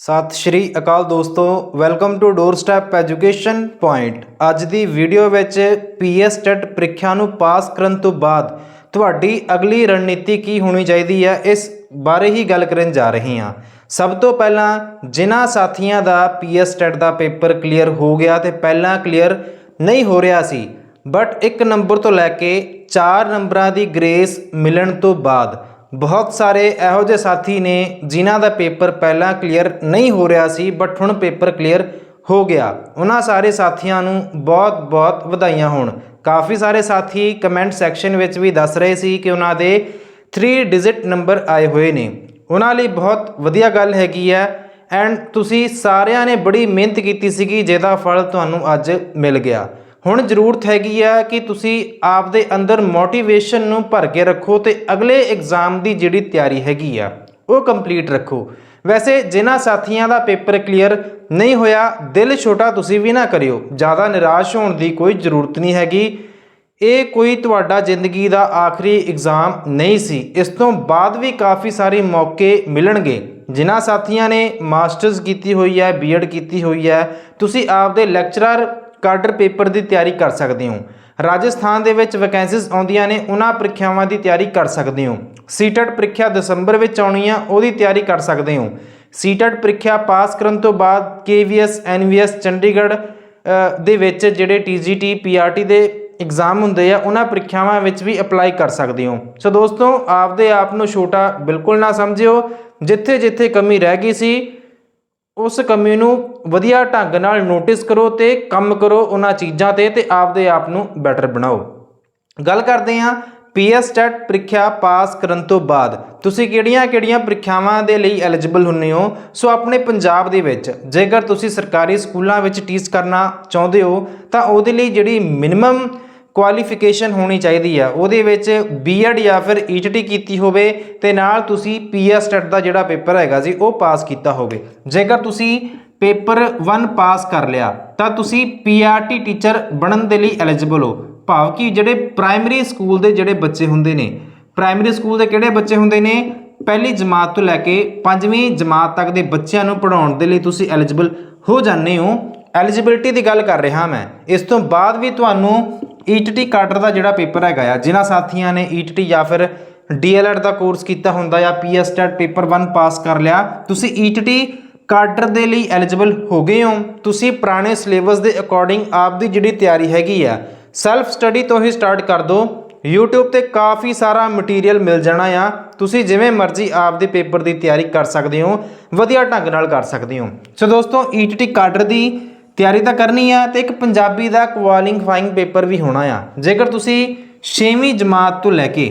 ਸਤਿ ਸ਼੍ਰੀ ਅਕਾਲ ਦੋਸਤੋ, welcome to door step education point. ਅੱਜ ਦੀ ਵੀਡੀਓ ਵਿੱਚ ਪੀਐਸ ਟੈਟ ਪ੍ਰੀਖਿਆ ਨੂੰ ਪਾਸ ਕਰਨ ਤੋਂ ਬਾਅਦ ਤੁਹਾਡੀ ਅਗਲੀ ਰਣਨੀਤੀ ਕੀ ਹੋਣੀ ਚਾਹੀਦੀ ਹੈ, ਇਸ ਬਾਰੇ ਹੀ ਗੱਲ ਕਰਨ ਜਾ ਰਹੇ ਹਾਂ। ਸਭ ਤੋਂ ਪਹਿਲਾਂ ਜਿਨ੍ਹਾਂ ਸਾਥੀਆਂ ਦਾ ਪੀਐਸ ਟੈਟ ਦਾ ਪੇਪਰ ਕਲੀਅਰ ਹੋ ਗਿਆ ਤੇ ਪਹਿਲਾਂ ਕਲੀਅਰ ਨਹੀਂ ਹੋ ਰਿਹਾ ਸੀ, ਬਟ ਇੱਕ ਨੰਬਰ ਤੋਂ ਲੈ ਕੇ 4 ਨੰਬਰਾਂ ਦੀ ਗ੍ਰੇਸ ਮਿਲਣ ਤੋਂ ਬਾਅਦ ਬਹੁਤ ਸਾਰੇ ਇਹੋ ਜਿਹੇ ਸਾਥੀ ਨੇ ਜਿਨ੍ਹਾਂ ਦਾ ਪੇਪਰ ਪਹਿਲਾਂ ਕਲੀਅਰ ਨਹੀਂ ਹੋ ਰਿਹਾ ਸੀ ਬਟ ਹੁਣ ਪੇਪਰ ਕਲੀਅਰ ਹੋ ਗਿਆ। ਉਹਨਾਂ ਸਾਰੇ ਸਾਥੀਆਂ ਨੂੰ ਬਹੁਤ-ਬਹੁਤ ਵਧਾਈਆਂ ਹੋਣ। ਕਾਫੀ ਸਾਰੇ ਸਾਥੀ ਕਮੈਂਟ ਸੈਕਸ਼ਨ ਵਿੱਚ ਵੀ ਦੱਸ ਰਹੇ ਸੀ ਕਿ ਉਹਨਾਂ ਦੇ 3 ਡਿਜਿਟ ਨੰਬਰ ਆਏ ਹੋਏ ਨੇ। ਉਹਨਾਂ ਲਈ ਬਹੁਤ ਵਧੀਆ ਗੱਲ ਹੈਗੀ ਹੈ ਐਂਡ ਤੁਸੀਂ ਸਾਰਿਆਂ ਨੇ ਬੜੀ ਮਿਹਨਤ ਕੀਤੀ ਸੀਗੀ, ਜਿਹਦਾ ਫਲ ਤੁਹਾਨੂੰ ਅੱਜ ਮਿਲ ਗਿਆ। ਹੁਣ ਜ਼ਰੂਰਤ ਹੈਗੀ ਆ ਕਿ ਤੁਸੀਂ ਆਪਦੇ ਅੰਦਰ ਮੋਟੀਵੇਸ਼ਨ ਨੂੰ ਭਰ ਕੇ ਰੱਖੋ ਤੇ ਅਗਲੇ ਐਗਜ਼ਾਮ ਦੀ ਜਿਹੜੀ ਤਿਆਰੀ ਹੈਗੀ ਆ, ਉਹ ਕੰਪਲੀਟ ਰੱਖੋ। ਵੈਸੇ ਜਿਨ੍ਹਾਂ ਸਾਥੀਆਂ ਦਾ ਪੇਪਰ ਕਲੀਅਰ ਨਹੀਂ ਹੋਇਆ, ਦਿਲ ਛੋਟਾ ਤੁਸੀਂ ਵੀ ਨਾ ਕਰਿਓ। ਜ਼ਿਆਦਾ ਨਿਰਾਸ਼ ਹੋਣ ਦੀ ਕੋਈ ਜ਼ਰੂਰਤ ਨਹੀਂ ਹੈਗੀ। ਇਹ ਕੋਈ ਤੁਹਾਡਾ ਜ਼ਿੰਦਗੀ ਦਾ ਆਖਰੀ ਐਗਜ਼ਾਮ ਨਹੀਂ ਸੀ। ਇਸ ਤੋਂ ਬਾਅਦ ਵੀ ਕਾਫੀ ਸਾਰੇ ਮੌਕੇ ਮਿਲਣਗੇ। ਜਿਨ੍ਹਾਂ ਸਾਥੀਆਂ ਨੇ ਮਾਸਟਰਸ ਕੀਤੀ ਹੋਈ ਹੈ ਬੀਐਡ ਕੀਤੀ ਹੋਈ ਹੈ, ਤੁਸੀਂ ਆਪਦੇ ਲੈਕਚਰਰ ਕਾਡਰ ਪੇਪਰ ਦੀ ਤਿਆਰੀ ਕਰ ਸਕਦੇ ਹੋ। ਰਾਜਸਥਾਨ ਦੇ ਵਿੱਚ ਵੈਕੈਂਸੀਜ਼ ਆਉਂਦੀਆਂ ਨੇ, ਉਹਨਾਂ ਪ੍ਰੀਖਿਆਵਾਂ ਦੀ ਤਿਆਰੀ ਕਰ ਸਕਦੇ ਹੋ। ਸੀਟੈਟ ਪ੍ਰੀਖਿਆ ਦਸੰਬਰ ਵਿੱਚ ਆਉਣੀ ਆ, ਉਹਦੀ ਤਿਆਰੀ ਕਰ ਸਕਦੇ ਹੋ। ਸੀਟੈਟ ਪ੍ਰੀਖਿਆ ਪਾਸ ਕਰਨ ਤੋਂ ਬਾਅਦ ਕੇਵੀਐਸ ਐਨਵੀਐਸ ਚੰਡੀਗੜ੍ਹ ਦੇ ਵਿੱਚ ਜਿਹੜੇ ਟੀਜੀਟੀ ਪੀਆਰਟੀ ਦੇ ਐਗਜ਼ਾਮ ਹੁੰਦੇ ਆ, ਉਹਨਾਂ ਪ੍ਰੀਖਿਆਵਾਂ ਵਿੱਚ ਵੀ ਅਪਲਾਈ ਕਰ ਸਕਦੇ ਹੋ। ਸੋ ਦੋਸਤੋ, ਆਪਦੇ ਆਪ ਨੂੰ ਛੋਟਾ ਬਿਲਕੁਲ ਨਾ ਸਮਝਿਓ। ਜਿੱਥੇ ਜਿੱਥੇ ਕਮੀ ਰਹਿ ਗਈ ਸੀ ਉਸ ਕਮੀ ਨੂੰ ਵਧੀਆ ਢੰਗ ਨਾਲ ਨੋਟਿਸ ਕਰੋ ਤੇ ਕੰਮ ਕਰੋ ਉਹਨਾਂ ਚੀਜ਼ਾਂ ਤੇ ਤੇ ਆਪਦੇ ਆਪ ਨੂੰ ਬੈਟਰ ਬਣਾਓ। ਗੱਲ ਕਰਦੇ ਹਾਂ ਪੀਐਸ ਟੈਟ ਪ੍ਰੀਖਿਆ ਪਾਸ ਕਰਨ ਤੋਂ ਬਾਅਦ। ਤੁਸੀਂ ਕਿਹੜੀਆਂ-ਕਿਹੜੀਆਂ ਪ੍ਰੀਖਿਆਵਾਂ ਦੇ ਲਈ ਐਲੀਜੀਬਲ ਹੁੰਨੇ ਹੋ? ਸੋ ਆਪਣੇ ਪੰਜਾਬ ਦੇ ਵਿੱਚ ਜੇਕਰ ਤੁਸੀਂ ਸਰਕਾਰੀ ਸਕੂਲਾਂ ਵਿੱਚ ਟੀਚ ਕਰਨਾ ਚਾਹੁੰਦੇ ਹੋ, ਤਾਂ ਉਹਦੇ ਲਈ ਜਿਹੜੀ ਮਿਨੀਮਮ ਕੁਆਲੀਫਿਕੇਸ਼ਨ ਹੋਣੀ ਚਾਹੀਦੀ ਆ। ਉਹਦੇ ਵਿੱਚ ਬੀਐਡ ਜਾਂ ਫਿਰ ਈਟੀਟੀ ਕੀਤੀ ਹੋਵੇ ਤੇ ਨਾਲ ਤੁਸੀਂ ਪੀਐਸ ਟੈਟ ਦਾ ਜਿਹੜਾ ਪੇਪਰ ਹੈਗਾ ਜੀ ਉਹ ਪਾਸ ਕੀਤਾ ਹੋਵੇ। ਜੇਕਰ ਤੁਸੀਂ ਪੇਪਰ 1 ਪਾਸ ਕਰ ਲਿਆ, ਤਾਂ ਤੁਸੀਂ ਪੀਆਰਟੀ ਟੀਚਰ ਬਣਨ ਦੇ ਲਈ ਐਲੀਜੀਬਲ ਹੋ। ਭਾਵ ਕਿ ਜਿਹੜੇ ਪ੍ਰਾਇਮਰੀ ਸਕੂਲ ਦੇ ਜਿਹੜੇ ਬੱਚੇ ਹੁੰਦੇ ਨੇ ਪ੍ਰਾਇਮਰੀ ਸਕੂਲ ਦੇ ਕਿਹੜੇ ਬੱਚੇ ਹੁੰਦੇ ਨੇ? ਪਹਿਲੀ ਜਮਾਤ ਤੋਂ ਲੈ ਕੇ ਪੰਜਵੀਂ ਜਮਾਤ ਤੱਕ ਦੇ ਬੱਚਿਆਂ ਨੂੰ ਪੜਾਉਣ ਦੇ ਲਈ ਤੁਸੀਂ ਐਲੀਜੀਬਲ ਹੋ ਜਾਂਦੇ ਹੋ। ਐਲੀਜੀਬਿਲਟੀ ਦੀ ਗੱਲ ਕਰ ਰਿਹਾ ਮੈਂ। ਇਸ ਤੋਂ ਬਾਅਦ ਵੀ ਤੁਹਾਨੂੰ ਈਟੀਟੀ ਕਾਡਰ ਦਾ ਜਿਹੜਾ ਪੇਪਰ ਹੈਗਾ ਆ, ਜਿਨ੍ਹਾਂ ਸਾਥੀਆਂ ਨੇ ਈਟੀਟੀ ਜਾਂ ਫਿਰ ਡੀਐਲਐਡ ਦਾ ਕੋਰਸ ਕੀਤਾ ਹੁੰਦਾ ਜਾਂ ਪੀਐਸਟੈਟ ਪੇਪਰ 1 ਪਾਸ ਕਰ ਲਿਆ। ਤੁਸੀਂ ਈਟੀਟੀ ਕਾਡਰ ਦੇ ਲਈ ਐਲੀਜੀਬਲ ਹੋ ਗਏ ਹੋ। ਤੁਸੀਂ ਪੁਰਾਣੇ ਸਿਲੇਬਸ ਦੇ ਅਕੋਰਡਿੰਗ ਆਪ ਦੀ ਜਿਹੜੀ ਤਿਆਰੀ ਹੈਗੀ ਆ ਸੈਲਫ ਸਟੱਡੀ ਤੋਂ ਹੀ ਸਟਾਰਟ ਕਰ ਦਿਓ YouTube ਤੇ ਕਾਫੀ ਸਾਰਾ ਮਟੀਰੀਅਲ ਮਿਲ ਜਾਣਾ ਆ। ਤੁਸੀਂ ਜਿਵੇਂ ਮਰਜ਼ੀ ਆਪਦੇ ਪੇਪਰ ਦੀ ਤਿਆਰੀ ਕਰ ਸਕਦੇ ਹੋ, ਵਧੀਆ ਢੰਗ ਨਾਲ ਕਰ ਸਕਦੇ ਹੋ। ਸੋ ਦੋਸਤੋ ਈਟੀਟੀ ਕਾਡਰ ਦੀ ਤਿਆਰੀ ਤਾਂ ਕਰਨੀ ਆ ਤੇ ਇੱਕ ਪੰਜਾਬੀ ਦਾ ਕੁਆਲੀਫਾਈਂਗ ਪੇਪਰ ਵੀ ਹੋਣਾ ਆ। ਜੇਕਰ ਤੁਸੀਂ 6ਵੀਂ ਜਮਾਤ ਤੋਂ ਲੈ ਕੇ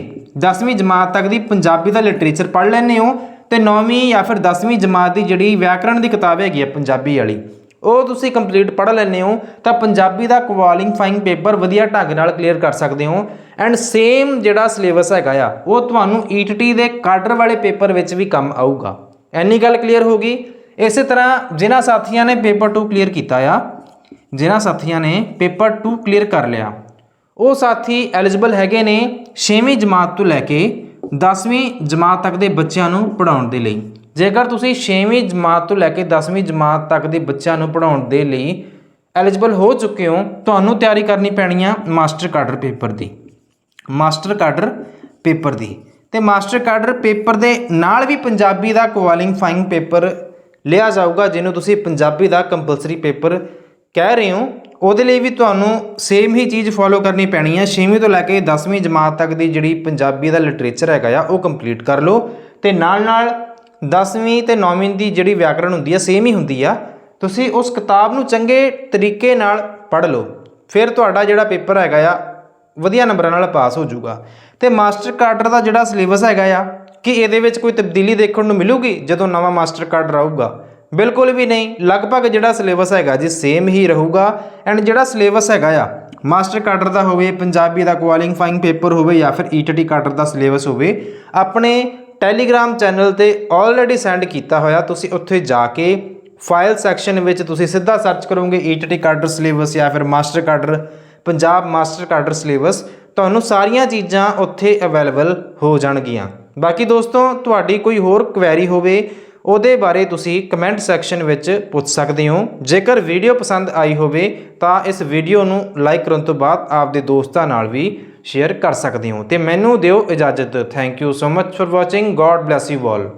10ਵੀਂ ਜਮਾਤ ਤੱਕ ਦੀ ਪੰਜਾਬੀ ਦਾ ਲਿਟਰੇਚਰ ਪੜ੍ਹ ਲੈਂਦੇ ਹੋ, ਤੇ 9ਵੀਂ ਜਾਂ ਫਿਰ 10ਵੀਂ ਜਮਾਤ ਦੀ ਜਿਹੜੀ ਵਿਆਕਰਣ ਦੀ ਕਿਤਾਬ ਹੈਗੀ ਆ ਪੰਜਾਬੀ ਵਾਲੀ, ਉਹ ਤੁਸੀਂ ਕੰਪਲੀਟ ਪੜ੍ਹ ਲੈਂਦੇ ਹੋ, ਤਾਂ ਪੰਜਾਬੀ ਦਾ ਕੁਆਲੀਫਾਈਂਗ ਪੇਪਰ ਵਧੀਆ ਢੰਗ ਨਾਲ ਕਲੀਅਰ ਕਰ ਸਕਦੇ ਹੋ। ਐਂਡ ਸੇਮ ਜਿਹੜਾ ਸਿਲੇਬਸ ਹੈਗਾ ਆ, ਉਹ ਤੁਹਾਨੂੰ ਈਟੀਟੀ ਦੇ ਕਾਡਰ ਵਾਲੇ ਪੇਪਰ ਵਿੱਚ ਵੀ ਕੰਮ ਆਊਗਾ। ਐਨੀ ਗੱਲ ਕਲੀਅਰ ਹੋ ਗਈ? ਇਸੇ ਤਰ੍ਹਾਂ ਜਿਨ੍ਹਾਂ ਸਾਥੀਆਂ ਨੇ ਪੇਪਰ 2 ਕਲੀਅਰ ਕੀਤਾ ਆ, ਜਿਨ੍ਹਾਂ ਸਾਥੀਆਂ ਨੇ ਪੇਪਰ 2 ਕਲੀਅਰ ਕਰ ਲਿਆ, ਉਹ ਸਾਥੀ ਐਲੀਜੀਬਲ ਹੈਗੇ ਨੇ 6ਵੀਂ ਜਮਾਤ ਤੋਂ ਲੈ ਕੇ 10ਵੀਂ ਜਮਾਤ ਤੱਕ ਦੇ ਬੱਚਿਆਂ ਨੂੰ ਪੜਾਉਣ ਦੇ ਲਈ। ਜੇਕਰ ਤੁਸੀਂ 6ਵੀਂ ਜਮਾਤ ਤੋਂ ਲੈ ਕੇ 10ਵੀਂ ਜਮਾਤ ਤੱਕ ਦੇ ਬੱਚਿਆਂ ਨੂੰ ਪੜਾਉਣ ਦੇ ਲਈ ਐਲੀਜੀਬਲ ਹੋ ਚੁੱਕੇ ਹੋ, ਤੁਹਾਨੂੰ ਤਿਆਰੀ ਕਰਨੀ ਪੈਣੀ ਆ ਮਾਸਟਰ ਕਾਡਰ ਪੇਪਰ ਦੀ। ਮਾਸਟਰ ਕਾਡਰ ਪੇਪਰ ਦੀ। ਤੇ ਮਾਸਟਰ ਕਾਡਰ ਪੇਪਰ ਦੇ ਨਾਲ ਵੀ ਪੰਜਾਬੀ ਦਾ ਕੁਆਲੀਫਾਈਂਗ ਪੇਪਰ ਲਿਆ ਜਾਊਗਾ, ਜਿਹਨੂੰ ਤੁਸੀਂ ਪੰਜਾਬੀ ਦਾ ਕੰਪਲਸਰੀ ਪੇਪਰ ਕਹਿ ਰਹੇ ਹੋ। ਉਹਦੇ ਲਈ ਵੀ ਤੁਹਾਨੂੰ ਸੇਮ ਹੀ ਚੀਜ਼ ਫੋਲੋ ਕਰਨੀ ਪੈਣੀ ਹੈ 6ਵੀਂ ਤੋਂ ਲੈ ਕੇ 10ਵੀਂ ਜਮਾਤ ਤੱਕ ਦੀ ਜਿਹੜੀ ਪੰਜਾਬੀ ਦਾ ਲਿਟਰੇਚਰ ਹੈਗਾ ਆ, ਉਹ ਕੰਪਲੀਟ ਕਰ ਲਓ। ਤੇ ਨਾਲ ਨਾਲ 10ਵੀਂ ਤੇ 9ਵੀਂ ਦੀ ਜਿਹੜੀ ਵਿਆਕਰਣ ਹੁੰਦੀ ਆ ਸੇਮ ਹੀ ਹੁੰਦੀ ਆ। ਤੁਸੀਂ ਉਸ ਕਿਤਾਬ ਨੂੰ ਚੰਗੇ ਤਰੀਕੇ ਨਾਲ ਪੜ੍ਹ ਲਓ। ਫਿਰ ਤੁਹਾਡਾ ਜਿਹੜਾ ਪੇਪਰ ਹੈਗਾ ਆ, ਵਧੀਆ ਨੰਬਰਾਂ ਨਾਲ ਪਾਸ ਹੋ ਜਾਊਗਾ। ਤੇ ਮਾਸਟਰ ਕਾਡਰ ਦਾ ਜਿਹੜਾ ਸਿਲੇਬਸ ਹੈਗਾ ਆ ਕਿ ਇਹਦੇ ਵਿੱਚ ਕੋਈ ਤਬਦੀਲੀ ਦੇਖਣ ਨੂੰ ਮਿਲੂਗੀ ਜਦੋਂ ਨਵਾਂ ਮਾਸਟਰ ਕਾਡਰ ਆਊਗਾ ਬਿਲਕੁਲ ਵੀ ਨਹੀਂ। ਲਗਭਗ ਜਿਹੜਾ ਸਿਲੇਬਸ ਹੈਗਾ ਜੀ ਸੇਮ ਹੀ ਰਹੂਗਾ। ਐਂਡ ਜਿਹੜਾ ਸਿਲੇਬਸ ਹੈਗਾ ਆ ਮਾਸਟਰ ਕਾਡਰ ਦਾ ਹੋਵੇ, ਪੰਜਾਬੀ ਦਾ ਕੁਆਲੀਫਾਈਂਗ ਪੇਪਰ ਹੋਵੇ ਜਾਂ ਫਿਰ ਈਟੀਟੀ ਕਾਡਰ ਦਾ ਸਿਲੇਬਸ ਹੋਵੇ, ਆਪਣੇ ਟੈਲੀਗ੍ਰਾਮ ਚੈਨਲ ਤੇ ਆਲਰੇਡੀ ਸੈਂਡ ਕੀਤਾ ਹੋਇਆ। ਤੁਸੀਂ ਉੱਥੇ ਜਾ ਕੇ ਫਾਈਲ ਸੈਕਸ਼ਨ ਵਿੱਚ ਤੁਸੀਂ ਸਿੱਧਾ ਸਰਚ ਕਰੋਗੇ ਈਟੀਟੀ ਕਾਡਰ ਸਿਲੇਬਸ ਜਾਂ ਫਿਰ master cadre Punjab master cadre syllabus ਤੁਹਾਨੂੰ ਸਾਰੀਆਂ ਚੀਜ਼ਾਂ ਉੱਥੇ ਅਵੇਲੇਬਲ ਹੋ ਜਾਣਗੀਆਂ। ਬਾਕੀ ਦੋਸਤੋ, ਤੁਹਾਡੀ ਕੋਈ ਹੋਰ ਕੁਐਰੀ ਹੋਵੇ, ਉਹਦੇ ਬਾਰੇ ਤੁਸੀਂ ਕਮੈਂਟ ਸੈਕਸ਼ਨ ਵਿੱਚ ਪੁੱਛ ਸਕਦੇ ਹੋ। ਜੇਕਰ ਵੀਡੀਓ ਪਸੰਦ ਆਈ ਹੋਵੇ, ਤਾਂ ਇਸ ਵੀਡੀਓ ਨੂੰ ਲਾਈਕ ਕਰਨ ਤੋਂ ਬਾਅਦ ਆਪਦੇ ਦੋਸਤਾਂ ਨਾਲ ਵੀ ਸ਼ੇਅਰ ਕਰ ਸਕਦੇ ਹੋ। ਤੇ ਮੈਨੂੰ ਦਿਓ ਇਜਾਜ਼ਤ। Thank you so much for watching God bless you all